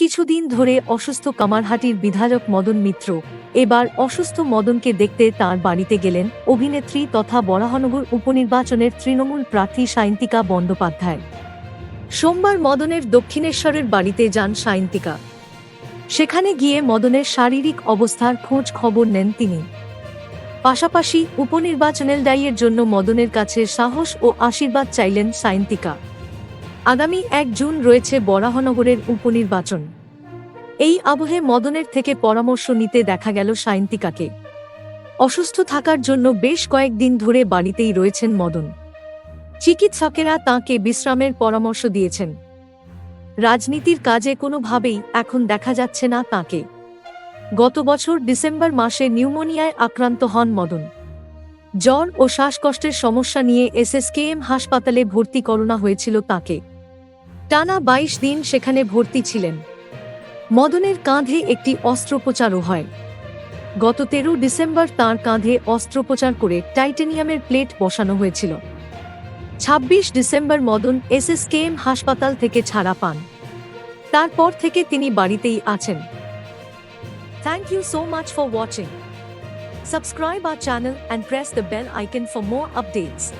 কিছুদিন ধরে অসুস্থ কামারহাটির বিধায়ক মদন মিত্র এবার অসুস্থ মদনকে দেখতে তার বাড়িতে গেলেন অভিনেত্রী তথা বরাহনগর উপনির্বাচনের তৃণমূল প্রার্থী সায়ন্তিকা বন্দ্যোপাধ্যায়। সোমবার মদনের দক্ষিণেশ্বরের বাড়িতে যান সায়ন্তিকা। সেখানে গিয়ে মদনের শারীরিক অবস্থার খোঁজ খবর নেন তিনি। পাশাপাশি উপনির্বাচনের দায়ের জন্য মদনের কাছে সাহস ও আশীর্বাদ চাইলেন সায়ন্তিকা। আগামী এক জুন রয়েছে বরাহনগরের উপনির্বাচন। এই আবহে মদনের থেকে পরামর্শ নিতে দেখা গেল সায়ন্তিকাকে। অসুস্থ থাকার জন্য বেশ কয়েকদিন ধরে বাড়িতেই রয়েছেন মদন। চিকিৎসকেরা তাঁকে বিশ্রামের পরামর্শ দিয়েছেন। রাজনীতির কাজে কোনোভাবেই এখন দেখা যাচ্ছে না তাঁকে। গত বছর ডিসেম্বর মাসে নিউমোনিয়ায় আক্রান্ত হন মদন। জ্বর ও শ্বাসকষ্টের সমস্যা নিয়ে এসএসকেএম হাসপাতালে ভর্তি করোনা হয়েছিল তাকে। টানা বাইশ দিন সেখানে ভর্তি ছিলেন। মদনের কাঁধে একটি অস্ত্রোপচারও হয়। গত তেরো ডিসেম্বর তার কাঁধে অস্ত্রোপচার করে টাইটেনিয়ামের প্লেট বসানো হয়েছিল। ছাব্বিশ December Madan S S SSKM হাসপাতাল থেকে ছাড়া পান। তারপর থেকে তিনি বাড়িতেই আছেন। Thank you so much for watching subscribe our channel and press the bell icon for more updates.